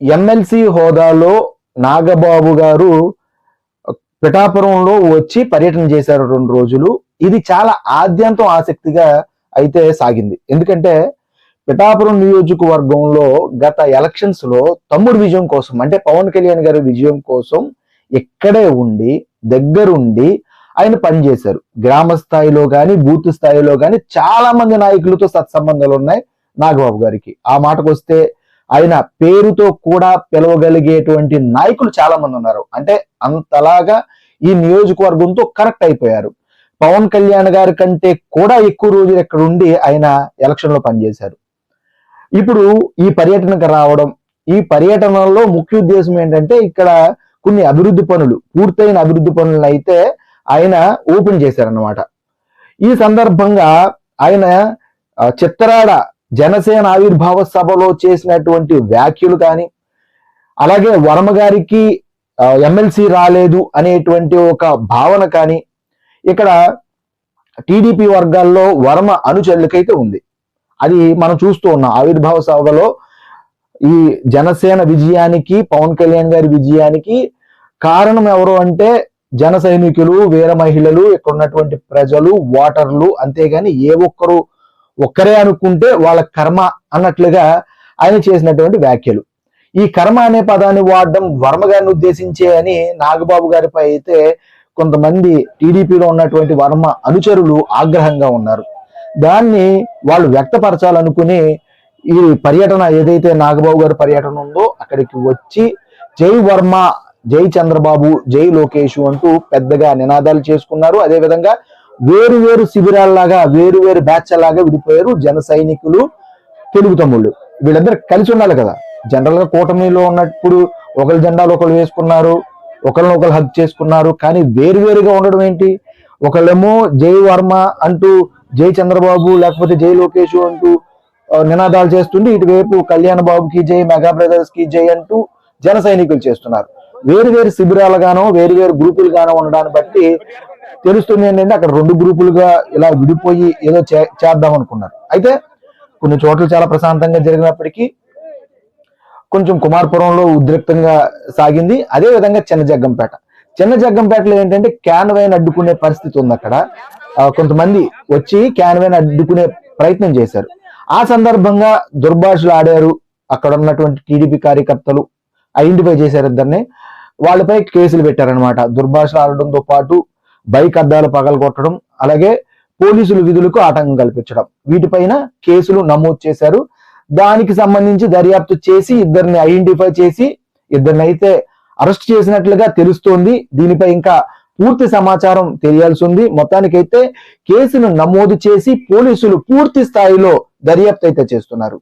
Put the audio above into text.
MLC హోదాలో నాగబాబు గారు పిఠాపురంలో వచ్చి పర్యటన చేశారు రెండు రోజులు. ఇది చాలా ఆద్యంతం ఆసక్తిగా అయితే సాగింది. ఎందుకంటే పిఠాపురం నియోజకవర్గంలో గత ఎలక్షన్స్లో తమ్ముడు విజయం కోసం అంటే పవన్ కళ్యాణ్ గారి విజయం కోసం ఇక్కడే ఉండి దగ్గరుండి ఆయన పనిచేశారు. గ్రామ స్థాయిలో కానీ బూత్ స్థాయిలో కానీ చాలా మంది నాయకులతో సత్సంబంధాలు ఉన్నాయి నాగబాబు గారికి. ఆ మాటకు వస్తే ఆయన పేరుతో కూడా పిలవగలిగేటువంటి నాయకులు చాలా మంది ఉన్నారు. అంటే అంతలాగా ఈ నియోజకవర్గంతో కరెక్ట్ అయిపోయారు. పవన్ కళ్యాణ్ గారి కంటే కూడా ఎక్కువ రోజులు ఇక్కడ ఉండి ఆయన ఎలక్షన్లో పనిచేశారు. ఇప్పుడు ఈ పర్యటనకు రావడం ఈ పర్యటనలో ముఖ్య ఉద్దేశం ఏంటంటే ఇక్కడ కొన్ని అభివృద్ధి పనులు పూర్తయిన అభివృద్ధి పనులను అయితే ఆయన ఓపెన్ చేశారన్నమాట. ఈ సందర్భంగా ఆయన చిత్తరాడ జనసేన ఆవిర్భావ సభలో చేసినటువంటి వ్యాఖ్యలు కానీ అలాగే వర్మ గారికి ఎమ్మెల్సీ రాలేదు అనేటువంటి ఒక భావన కానీ ఇక్కడ టీడీపీ వర్గాల్లో వర్మ అనుచరులకైతే ఉంది. అది మనం చూస్తూ ఉన్నాం. ఆవిర్భావ సభలో ఈ జనసేన విజయానికి పవన్ కళ్యాణ్ గారి విజయానికి కారణం ఎవరు అంటే జన సైనికులు వీర మహిళలు ఇక్కడ ఉన్నటువంటి ప్రజలు ఓటర్లు అంతేగాని ఏ ఒక్కరు ఒక్కరే అనుకుంటే వాళ్ళ కర్మ అన్నట్లుగా ఆయన చేసినటువంటి వ్యాఖ్యలు. ఈ కర్మ అనే పదాన్ని వాడడం వర్మ గారిని ఉద్దేశించే అని నాగబాబు గారిపై అయితే కొంతమంది టీడీపీలో ఉన్నటువంటి వర్మ అనుచరులు ఆగ్రహంగా ఉన్నారు. దాన్ని వాళ్ళు వ్యక్తపరచాలనుకుని ఈ పర్యటన ఏదైతే నాగబాబు గారి పర్యటన ఉందో అక్కడికి వచ్చి జై వర్మ జై చంద్రబాబు జై లోకేష్ అంటూ పెద్దగా నినాదాలు చేసుకున్నారు. అదే విధంగా వేరు వేరు శిబిరాల్లాగా వేరు వేరు బ్యాచ్ లాగా విడిపోయారు జన సైనికులు తెలుగు తమ్ముళ్ళు. వీళ్ళందరూ కలిసి ఉండాలి కదా. జనరల్గా కూటమిలో ఉన్నప్పుడు ఒకరి జెండాలు ఒకరు వేసుకున్నారు ఒకరిని ఒకరు హక్ చేసుకున్నారు కానీ వేరు వేరుగా ఉండడం ఏంటి? ఒకళ్ళేమో జై వర్మ అంటూ జై చంద్రబాబు లేకపోతే జై లోకేష్ అంటూ నినాదాలు చేస్తుంటే ఇటువైపు కళ్యాణ బాబుకి జై మెగా బ్రదర్స్కి జై అంటూ జన సైనికులు చేస్తున్నారు. వేరు వేరు శిబిరాలుగానో వేరు వేరు గ్రూపులుగానో ఉండడాన్ని బట్టి తెలుస్తుంది ఏంటంటే అక్కడ రెండు గ్రూపులుగా ఇలా విడిపోయి ఏదో చే- చేద్దాం అనుకున్నారు. అయితే కొన్ని చోట్ల చాలా ప్రశాంతంగా జరిగినప్పటికీ కొంచెం కుమార్పురంలో ఉద్రిక్తంగా సాగింది. అదే విధంగా చిన్న జగ్గంపేట చిన్న జగ్గంపేటలో ఏంటంటే క్యాన్ వైన్ అడ్డుకునే పరిస్థితి ఉంది అక్కడ. కొంతమంది వచ్చి క్యాన్ వైన్ అడ్డుకునే ప్రయత్నం చేశారు. ఆ సందర్భంగా దుర్భాషలు ఆడారు. అక్కడ ఉన్నటువంటి టీడీపీ కార్యకర్తలు ఐడెంటిఫై చేశారు ఇద్దరిని. వాళ్ళపై కేసులు పెట్టారనమాట దుర్భాషలు ఆడడంతో పాటు బైక్ అద్దాలు పగలగొట్టడం అలాగే పోలీసులు విధులకు ఆటంకం కల్పించడం. వీటిపైన కేసులు నమోదు చేశారు. దానికి సంబంధించి దర్యాప్తు చేసి ఇద్దరిని ఐడెంటిఫై చేసి ఇద్దరిని అయితే అరెస్ట్ చేసినట్లుగా తెలుస్తోంది. దీనిపై ఇంకా పూర్తి సమాచారం తెలియాల్సి ఉంది. మొత్తానికైతే కేసును నమోదు చేసి పోలీసులు పూర్తి స్థాయిలో దర్యాప్తు అయితే చేస్తున్నారు.